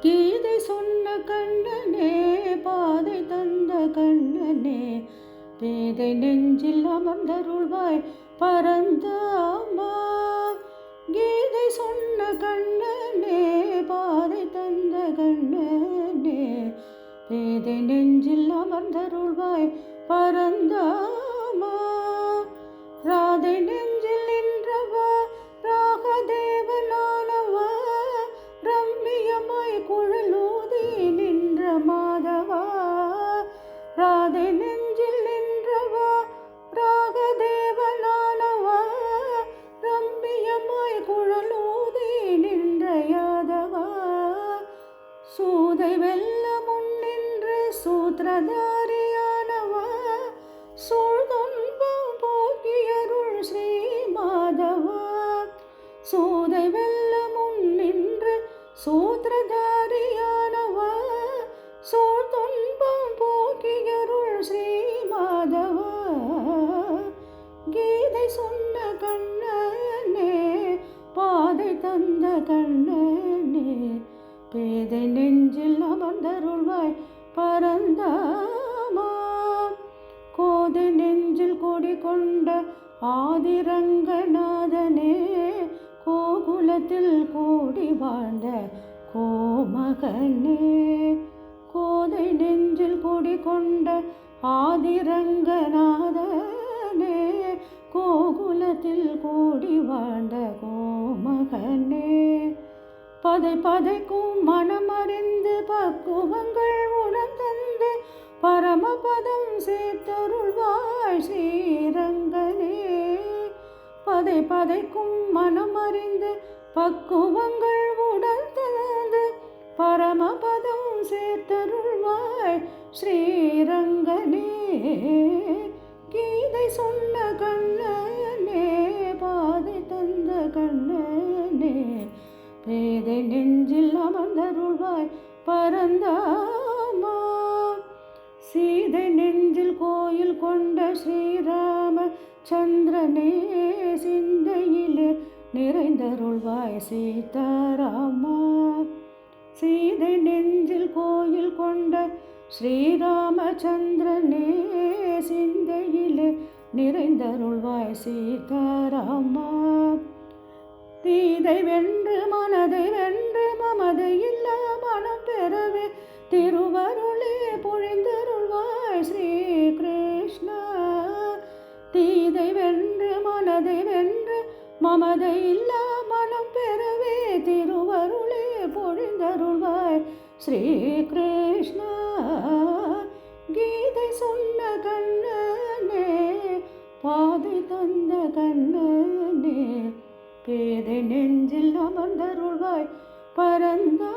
கீதை சொன்ன கண்ணனே பாதை தந்த கண்ணனே. பேதை நெஞ்சில் அமர்ந்தருள்வாய் பரந்த அம்மா. கீதை சொன்ன கண்ணனே பாதை தந்த கண்ணனே. பேதை நெஞ்சில் அமர்ந்தருள்வாய் பரந்தாமா ராதை நெஞ்சில் சூத்திரதாரியானவா சூழ்தொன்பம் போக்கியருள் ஸ்ரீ மாதவா சூதை வெல்ல முன்னின்று சூத்திரதாரியானவா சூழ்தொன்பம் போக்கியருள் ஸ்ரீ மாதவா கீதை சொன்ன கண்ணனே பாதை தந்த கண்ணனே பேதை நெஞ்சில் அமர்ந்தருள்வாய் பரந்தாமா. கோதை நெஞ்சில் கொடி கொண்ட ஆதிரங்கநாதனே கோகுலத்தில் கூடி வாழ்ந்த கோமகனே. கோதை நெஞ்சில் கொடி கொண்ட ஆதிரங்கநாதனே கோகுலத்தில் கூடி வாழ்ந்த கோமகனே. பதை பதைக்கும் மனமறிந்து பக்குவங்கள் பரமபதம் சேர்த்தருள்வாய் ஸ்ரீரங்கனே. பதை பதைக்கும் மனமறிந்து பக்குவங்கள் உணர்ந்தந்து பரமபதம் சேர்த்தருள்வாய் ஸ்ரீரங்கனே. கீதை சொன்ன கண்ணனே பாதை தந்த கண்ணனே. பேதை நெஞ்சில் அமர்ந்தருள்வாய் பரந்தா சீதை நெஞ்சில் கோயில் கொண்ட ஸ்ரீராம சந்திரனே சிந்தையிலே நிறைந்தருள்வாய் சீதாராமா. சீதை நெஞ்சில் கோயில் கொண்ட ஸ்ரீராமச்சந்திரனே சிந்தையிலே நிறைந்தருள்வாய் சீதாராமா. தீதை வென்று மனதை வென்று மமதை இல்ல மனம் பெறவே மமதை இல்ல மனம் பெறவே திருவருளே பொழிந்தருள்வாய். ஸ்ரீ கிருஷ்ணா கீதை சொல்ல கண்ணனே பாதை தந்த கண்ணனே பேதை நெஞ்சில் அமர்ந்தருள்வாய். பரந்தா